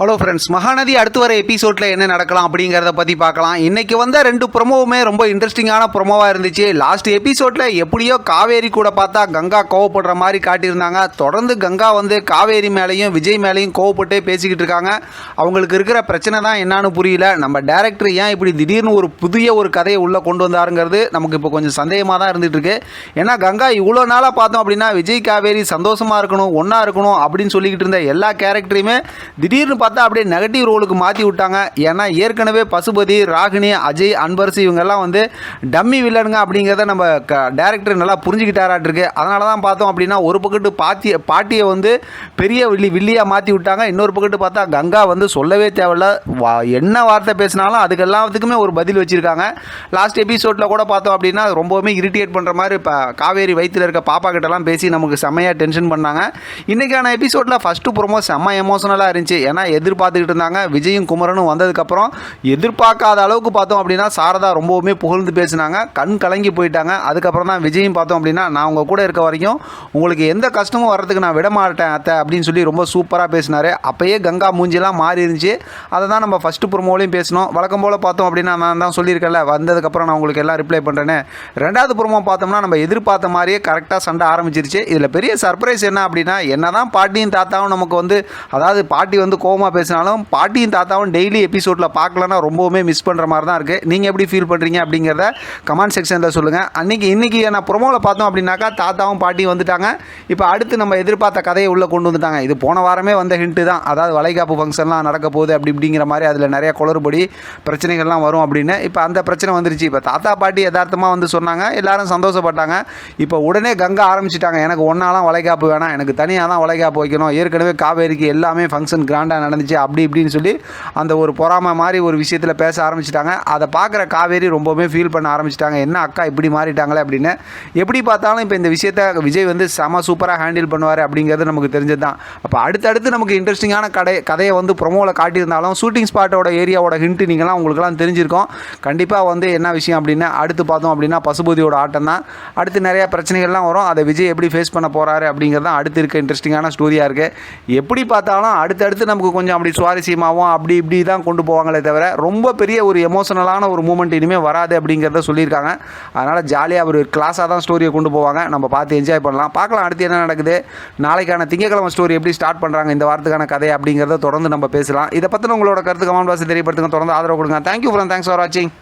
Hello friends Mahanadi அடுத்து வர எபிசோடில் என்ன நடக்கலாம் அப்படிங்கிறத பற்றி பார்க்கலாம். இன்றைக்கி வந்த ரெண்டு ப்ரொமோவுமே ரொம்ப இன்ட்ரெஸ்டிங்கான ப்ரொமோவாக இருந்துச்சு. லாஸ்ட் எபிசோடில் எப்படியோ காவேரி கூட பார்த்தா கங்கா கோவப்படுற மாதிரி காட்டியிருந்தாங்க. தொடர்ந்து கங்கா வந்து காவேரி மேலேயும் விஜய் மேலேயும் கோவப்பட்டே பேசிக்கிட்டு இருக்காங்க. அவங்களுக்கு இருக்கிற பிரச்சனை தான் என்னன்னு புரியல. நம்ம டேரக்டர் ஏன் இப்படி திடீர்னு ஒரு புதிய ஒரு கதையை உள்ளே கொண்டு வந்தாருங்கிறது நமக்கு இப்போ கொஞ்சம் சந்தேகமாக தான் இருந்துகிட்ருக்கு ஏன்னா கங்கா இவ்வளோ நாளாக பார்த்தோம் அப்படின்னா விஜய் காவேரி சந்தோஷமாக இருக்கணும் ஒன்றா இருக்கணும் அப்படின்னு சொல்லிக்கிட்டு இருந்த எல்லா கேரக்டரையுமே திடீர்னு பார்த்தா அப்படியே நெகட்டிவ் ரோலுக்கு மாற்றி விட்டாங்க. ஏன்னா ஏற்கனவே பசுபதி ராகினி அஜய் அன்பரசு இவங்கெல்லாம் வந்து டம்மி வில்லனுங்க அப்படிங்கிறத நம்ம க டேரக்டர் நல்லா புரிஞ்சுக்கிட்டாராட்டிருக்கு. அதனால தான் பார்த்தோம் அப்படின்னா ஒரு பக்கத்து பாத்தி பாட்டியை வந்து பெரிய வில்லி வில்லியாக மாற்றி விட்டாங்க. இன்னொரு பக்கத்து பார்த்தா கங்கா வந்து சொல்லவே தேவையில்ல. வா என்ன வார்த்தை பேசினாலும் அதுக்கு எல்லாத்துக்குமே ஒரு பதில் வச்சுருக்காங்க. லாஸ்ட் எபிசோடில் கூட பார்த்தோம் அப்படின்னா ரொம்பவுமே இரிட்டேட் பண்ணுற மாதிரி இப்போ காவேரி வயிற்றில் இருக்க பாப்பா கிட்டலாம் பேசி நமக்கு செம்மையாக டென்ஷன் பண்ணாங்க. இன்றைக்கான எபிசோடில் ஃபஸ்ட்டு ப்ரோமோ செம்ம எமோஷனலாக இருந்துச்சு. ஏன்னா எதிர்பார்த்துக்கிட்டு இருந்தாங்க. விஜயும் குமரனும் வந்ததுக்கப்புறம் எதிர்பார்க்காத அளவுக்கு பார்த்தோம் அப்படின்னா சாரதா ரொம்பவுமே புகழ்ந்து பேசினாங்க. கண் கலங்கி போயிட்டாங்க. அதுக்கப்புறம் தான் விஜயும் பார்த்தோம் அப்படின்னா நான் உங்கள் கூட இருக்க வரைக்கும் உங்களுக்கு எந்த கஷ்டமும் வர்றதுக்கு நான் விட மாட்டேன் அத்தை அப்படின்னு சொல்லி ரொம்ப சூப்பராக பேசினார். அப்போயே கங்கா மூஞ்சிலாம் மாறி இருந்துச்சு. அதை தான் நம்ம ஃபஸ்ட்டு ப்ரோமோலையும் பேசணும் வழக்கம் போல் பார்த்தோம் அப்படின்னா நான் தான் சொல்லியிருக்கேன்ல வந்ததுக்கப்புறம் நான் உங்களுக்கு எல்லாம் ரிப்ளை பண்ணுறேன்னு ரெண்டாவது ப்ரோமோ பார்த்தோம்னா நம்ம எதிர்பார்த்த மாதிரியே கரெக்டாக சண்டை ஆரம்பிச்சிருச்சு. இதில் பெரிய சர்ப்ரைஸ் என்ன அப்படின்னா என்ன தான் பாட்டியும் தாத்தாவும் நமக்கு வந்து அதாவது பாட்டி வந்து கோபமாக பேசினாலும் பாட்டியும் தாத்தாவும் டெய்லி எபிசோடில் பார்க்கலன்னா ரொம்பவுமே மிஸ் பண்ணுற மாதிரி தான் இருக்குது நீங்கள் எப்படி ஃபீல் பண்ணுறீங்க அப்படிங்கிறத கமெண்ட் செக்ஷனில் சொல்லுங்கள் அன்றைக்கி இன்றைக்கி நான் ப்ரோமோவில் பார்த்தோம் அப்படின்னாக்கா தாத்தாவும் பாட்டியும் வந்துட்டாங்க. இப்போ அடுத்து நம்ம எதிர்பார்த்த கதையை உள்ளே கொண்டு வந்துட்டாங்க. இது போன வாரமே வந்த ஹிண்ட்டு தான். அதாவது வளைகாப்பு ஃபங்க்ஷன்லாம் நடக்க போகுது அப்படி இப்படிங்கிற மாதிரி அதில் நிறைய குளறுபடி பிரச்சனைகள்லாம் வரும் அப்படின்னு. இப்போ அந்த பிரச்சனை வந்துருச்சு. இப்போ தாத்தா பாட்டி யதார்த்தமாக வந்து சொன்னாங்க. எல்லாரும் சந்தோஷப்பட்டாங்க. இப்போ உடனே கங்கா ஆரம்பிச்சிட்டாங்க. எனக்கு ஒன்றாலாம் வளைகாப்பு வேணாம். எனக்கு தனியாக தான் வளைகாப்பு வைக்கணும். ஏற்கனவே காவேரிக்கு எல்லாமே ஃபங்க்ஷன் கிராண்டாக நடந்துச்சு அப்படி இப்படின்னு சொல்லி அந்த ஒரு பொறாமை மாதிரி ஒரு விஷயத்தில் பேச ஆரம்பிச்சிட்டாங்க. அதை பார்க்குற காவேரி ரொம்பவுமே ஃபீல் பண்ண ஆரம்பிச்சிட்டாங்க. என்ன அக்கா இப்படி மாறிட்டாங்களே அப்படின்னு. எப்படி பார்த்தாலும் இப்போ இந்த விஷயத்தை விஜய் வந்து செம சூப்பராக ஹேண்டில் பண்ணுவார் அப்படிங்கிறது நமக்கு தெரிஞ்சது தான் அப்போ அடுத்தடுத்து நமக்கு இன்ட்ரெஸ்டிங்கான கடை கதையை வந்து ப்ரொமோவில் காட்டியிருந்தாலும் ஷூட்டிங் ஸ்பாட்டோட ஏரியாவோட ஹிண்ட்டு நீங்களாம் உங்களுக்குலாம் தெரிஞ்சிருக்கோம். கண்டிப்பாக வந்து என்ன விஷயம் அப்படின்னா அடுத்து பார்த்தோம் அப்படின்னா பசுபதியோட ஆட்டம் தான். அடுத்து நிறையா பிரச்சனைகள்லாம் வரும். அதை விஜய் எப்படி ஃபேஸ் பண்ண போகிறாரு அப்படிங்கிறது தான் அடுத்து இருக்க இன்ட்ரெஸ்டிங்கான ஸ்டோரியாக இருக்குது எப்படி பார்த்தாலும் அடுத்தடுத்து நமக்கு கொஞ்சம் அப்படி சுவாரஸ்யமாகவும் அப்படி இப்படி தான் கொண்டு போவாங்களே தவிர ரொம்ப பெரிய ஒரு எமோஷனலான ஒரு மூமெண்ட் இனிமேல் வராது அப்படிங்கிறத சொல்லியிருக்காங்க. அதனால் ஜாலியாக ஒரு கிளாஸாக தான் ஸ்டோரியை கொண்டு போவாங்க. நம்ம பார்த்து என்ஜாய் பண்ணலாம். பார்க்கலாம் அடுத்து என்ன நடக்குது? நாளைக்கான திங்கக்கிழமை ஸ்டோரி எப்படி ஸ்டார்ட் பண்ணுறாங்க இந்த வாரத்துக்கான கதை அப்படிங்கிறத தொடர்ந்து நம்ம பேசலாம். இதை பற்றின உங்களோட கருத்து கமெண்ட் பாக்ஸ் தெரியப்படுத்துங்க. தொடர்ந்து ஆதரவு கொடுங்க. தேங்க்யூ ஃப்ரெண்ட் தேங்க்ஸ் ஃபார் வாட்சிங்